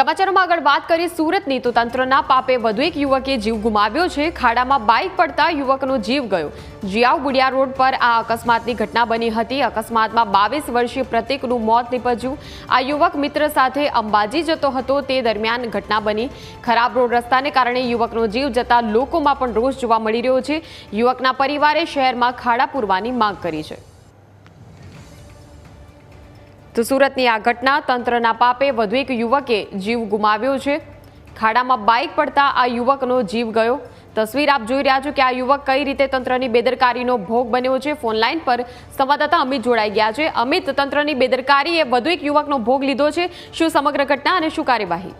સમાચારોમાં આગળ વાત કરીએ સુરતની તો તંત્રના પાપે વધુ એક યુવકે જીવ ગુમાવ્યો છે. ખાડામાં બાઇક પડતા યુવકનો જીવ ગયો. જીયાવ ગુડિયા રોડ પર આ અકસ્માતની ઘટના બની હતી. અકસ્માતમાં બાવીસ વર્ષીય પ્રતિકનું મોત નીપજ્યું. આ યુવક મિત્ર સાથે અંબાજી જતો હતો. તે દરમિયાન ઘટના બની. ખરાબ રોડ રસ્તાને કારણે યુવકનો જીવ જતા લોકોમાં પણ રોષ જોવા મળી રહ્યો છે. યુવકના પરિવારે શહેરમાં ખાડા પૂરવાની માંગ કરી છે. તો સુરતની આ ઘટના તંત્રના પાપે વધુ એક યુવકે જીવ ગુમાવ્યો છે. ખાડામાં બાઇક પડતા આ યુવકનો જીવ ગયો. તસવીર આપ જોઈ રહ્યા છો કે આ યુવક કઈ રીતે તંત્રની બેદરકારીનો ભોગ બન્યો છે. ફોનલાઈન પર સંવાદદાતા અમિત જોડાઈ ગયા છે. અમિત, તંત્રની બેદરકારીએ વધુ એક યુવકનો ભોગ લીધો છે. શું સમગ્ર ઘટના અને શું કાર્યવાહી?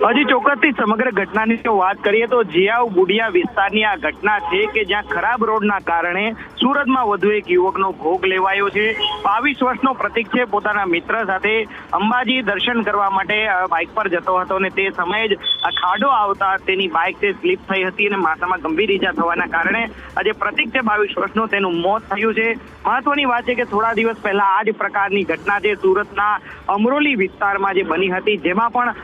હજી ચોક્કસથી સમગ્ર ઘટનાની જો વાત કરીએ તો જીયાવ બુડિયા વિસ્તારની આ ઘટના છે કે જ્યાં ખરાબ રોડના કારણે સુરતમાં વધુ એક યુવકનો ભોગ લેવાયો છે. બાવીસ વર્ષનો પ્રતિક છે પોતાના મિત્ર સાથે અંબાજી દર્શન કરવા માટે બાઇક પર જતો હતો અને તે સમયે જ ખાડો આવતા તેની બાઇક તે સ્લીપ થઈ હતી અને માથામાં ગંભીર ઈજા થવાના કારણે આજે પ્રતિક છે બાવીસ વર્ષનો તેનું મોત થયું છે. મહત્વની વાત છે કે થોડા દિવસ પહેલા આ જ પ્રકારની ઘટના છે સુરતના અમરોલી વિસ્તારમાં જે બની હતી, જેમાં પણ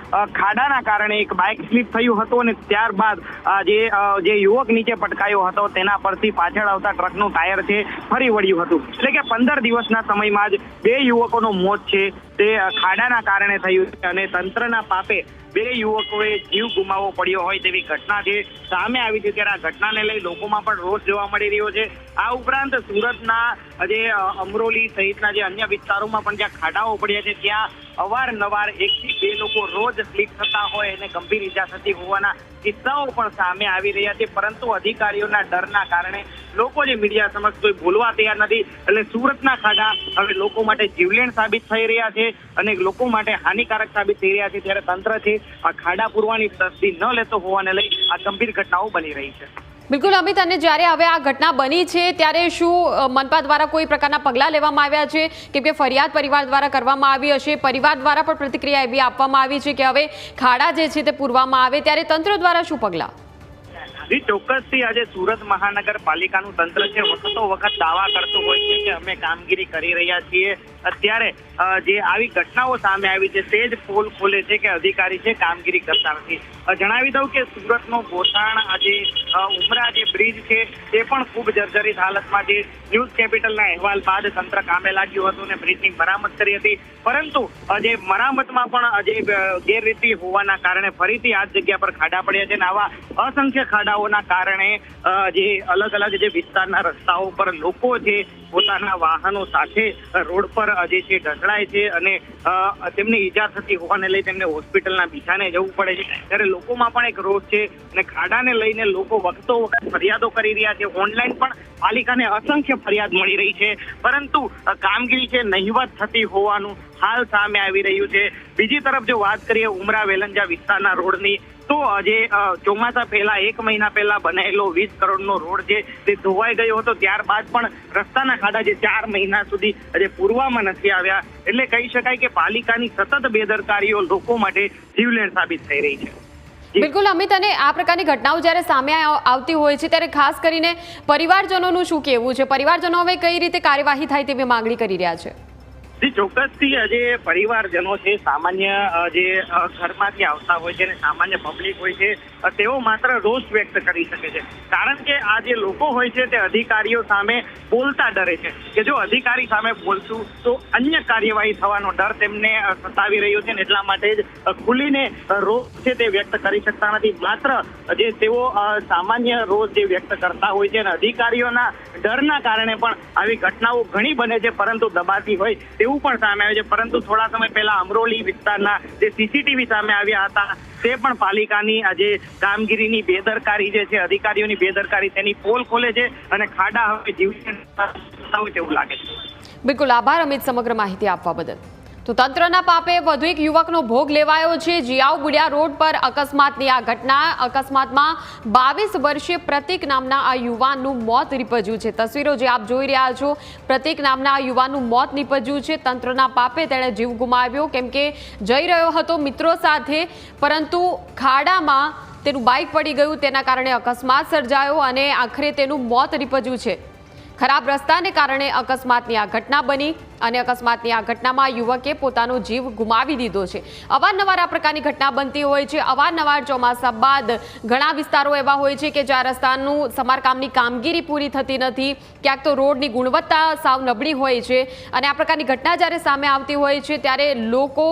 ખાડાના કારણે એક બાઇક સ્લીપ થયું હતું અને ત્યારબાદ જે જે યુવક નીચે પટકાયો હતો, તેના પરથી પાછળ આવતા ટ્રકનું ટાયર છે, ફરી વળ્યું હતું. એટલે કે પંદર દિવસના સમયમાં જ બે યુવકોનું મોત છે. તે ખાડાના કારણે થયું છે અને તંત્રના પાપે બે યુવકોએ જીવ ગુમાવવો પડ્યો હોય તેવી ઘટના છે. સામે આવી છે ત્યારે આ ઘટનાને લઈ લોકોમાં પણ રોષ જોવા મળી રહ્યો છે. આ ઉપરાંત સુરતના જે અમરોલી સહિતના જે અન્ય વિસ્તારોમાં પણ જ્યાં ખાડાઓ પડ્યા છે, ત્યાં અવારનવાર એકથી બે લોકો રોજ સ્લીપ થતા હોય અને ગંભીર ઈજા થતી હોવાના કિસ્સાઓ પણ સામે આવી રહ્યા છે. પરંતુ અધિકારીઓના ડરના કારણે લોકો જે મીડિયા સમક્ષ કોઈ બોલવા તૈયાર નથી એટલે સુરતના ખાડા હવે લોકો માટે જીવલેણ સાબિત થઈ રહ્યા છે અને લોકો માટે હાનિકારક સાબિત થઈ રહ્યા છે ત્યારે તંત્ર છે આ ખાડા પૂરવાની તસ્દી ન લેતો હોવાને લઈ આ ગંભીર ઘટનાઓ બની રહી છે. બિલકુલ અમિત, અને જ્યારે હવે આ ઘટના બની છે, ત્યારે શું મનપા દ્વારા કોઈ પ્રકારના પગલાં લેવામાં આવ્યા છે? કેમ કે ફરિયાદ પરિવાર દ્વારા કરવામાં આવી હશે, પરિવાર દ્વારા પણ પ્રતિક્રિયા એવી આપવામાં આવી છે કે હવે ખાડા જે છે તે પૂરવામાં આવે. ત્યારે તંત્ર દ્વારા શું પગલાં? જી ચોક્કસથી આજે સુરત મહાનગરપાલિકાનું તંત્ર છે, વખતો વખત દાવા કરતું હોય છે કે અમે કામગીરી કરી રહ્યા છીએ. અત્યારે જે આવી ઘટનાઓ સામે આવી છે, તે જ પોલ ખોલે છે કે અધિકારી છે, કામગીરી કરતા નથી. જણાવી દઉં કે સુરતનો ગોસાણ આજે ઉમરા જે બ્રિજ છે, તે પણ ખૂબ જર્જરિત હાલતમાં જે ન્યૂઝ કેપિટલના અહેવાલ બાદ તંત્ર કામે લાગ્યું હતું અને બ્રિજની મરામત કરી હતી. પરંતુ જે મરામતમાં પણ જે ગેરરીતિ હોવાના કારણે ફરીથી આ જગ્યા પર ખાડા પડ્યા છે અને આવા અસંખ્ય ખાડાઓના કારણે જે અલગ અલગ જે વિસ્તારના રસ્તાઓ પર લોકો જે પોતાના વાહનો સાથે રોડ પર જે છે ઢસડાય છે અને તેમને ઈજા થતી હોવાને લઈ તેમને હોસ્પિટલના બિછાને જવું પડે છે. ત્યારે લોકોમાં પણ એક રોષ છે અને ખાડાને લઈને લોકો વખતો વખત ફરિયાદો કરી રહ્યા છે. ઓનલાઈન પણ પાલિકાને અસંખ્ય ફરિયાદ મળી રહી છે. પરંતુ કામગીરી છે નહિવત થતી હોવાનું હાલ સામે આવી રહ્યું છે. બીજી તરફ જો વાત કરીએ ઉમરા વેલંજા વિસ્તારના રોડની તો આજે ચોમાસા પહેલા, એક મહિના પહેલા બનાવેલો વીસ કરોડનો રોડ છે તે ધોવાઈ ગયો હતો, ત્યારબાદ પણ રસ્તાના ખાડા જે ચાર મહિના સુધી આજે પૂરવામાં નથી આવ્યા. એટલે કહી શકાય કે પાલિકાની સતત બેદરકારીઓ લોકો માટે જીવલેણ સાબિત થઈ રહી છે. બિલકુલ, અમિત, અને આ પ્રકારની ઘટનાઓ જ્યારે સામે આવ- આવતી હોય છે, ત્યારે ખાસ કરીને પરિવારજનોનું શું કહેવું છે? પરિવારજનો હવે કઈ રીતે કાર્યવાહી થાય તેવી માંગણી કરી રહ્યા છે? જી, ચોક્કસથી જે પરિવારજનો છે, સામાન્ય જે ઘરમાંથી આવતા હોય છે અને સામાન્ય પબ્લિક હોય છે તેઓ માત્ર રોષ વ્યક્ત કરી શકે છે. કારણ કે આ જે લોકો હોય છે, તે અધિકારીઓ સામે બોલતા ડરે છે. કે જો અધિકારી સામે બોલશું, તો અન્ય કાર્યવાહી થવાનો ડર તેમને સતાવી રહ્યો છે ને એટલા માટે જ ખુલીને રોષ છે તે વ્યક્ત કરી શકતા નથી. માત્ર જે તેઓ સામાન્ય રોષ જે વ્યક્ત કરતા હોય છે અને અધિકારીઓના ડરના કારણે પણ આવી ઘટનાઓ ઘણી બને છે, પરંતુ દબાતી હોય તેવું પણ સામે આવે છે. પરંતુ થોડા સમય પહેલા અમરોલી વિસ્તારના જે સીસીટીવી સામે આવ્યા હતા તે પણ પાલિકાની આજે કામગીરીની બેદરકારી જે છે, અધિકારીઓની બેદરકારી તેની પોલ ખોલે છે અને ખાડા હવે હોય તેવું લાગે છે. બિલકુલ આભાર અમિત સમગ્ર માહિતી આપવા બદલ. તો તંત્રના પાપે વધુ એક યુવકનો ભોગ લેવાયો છે. જીયાવ ગુડિયા રોડ પર અકસ્માતની આ ઘટના, અકસ્માતમાં બાવીસ વર્ષીય પ્રતિક નામના આ યુવાનનું મોત નીપજ્યું છે. તસવીરો જે આપ જોઈ રહ્યા છો, પ્રતિક નામના આ યુવાનનું મોત નીપજ્યું છે. તંત્રના પાપે તેણે જીવ ગુમાવ્યો, કેમ કે જઈ રહ્યો હતો મિત્રો સાથે, પરંતુ ખાડામાં તેનું બાઇક પડી ગયું, તેના કારણે અકસ્માત સર્જાયો અને આખરે તેનું મોત નીપજ્યું છે. ખરાબ રસ્તાને કારણે અકસ્માતની આ ઘટના બની અને અકસ્માતની આ ઘટનામાં યુવકે પોતાનો જીવ ગુમાવી દીધો છે. અવારનવાર આ પ્રકારની ઘટના બનતી હોય છે. અવારનવાર ચોમાસા બાદ ઘણા વિસ્તારો એવા હોય છે કે જ્યાં રસ્તાનું સમારકામની કામગીરી પૂરી થતી નથી. ક્યાંક તો રોડની ગુણવત્તા સાવ નબળી હોય છે અને આ પ્રકારની ઘટના જ્યારે સામે આવતી હોય છે ત્યારે લોકો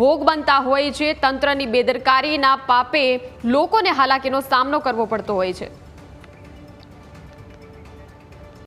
ભોગ બનતા હોય છે. તંત્રની બેદરકારીના પાપે લોકોને હાલાકીનો સામનો કરવો પડતો હોય છે.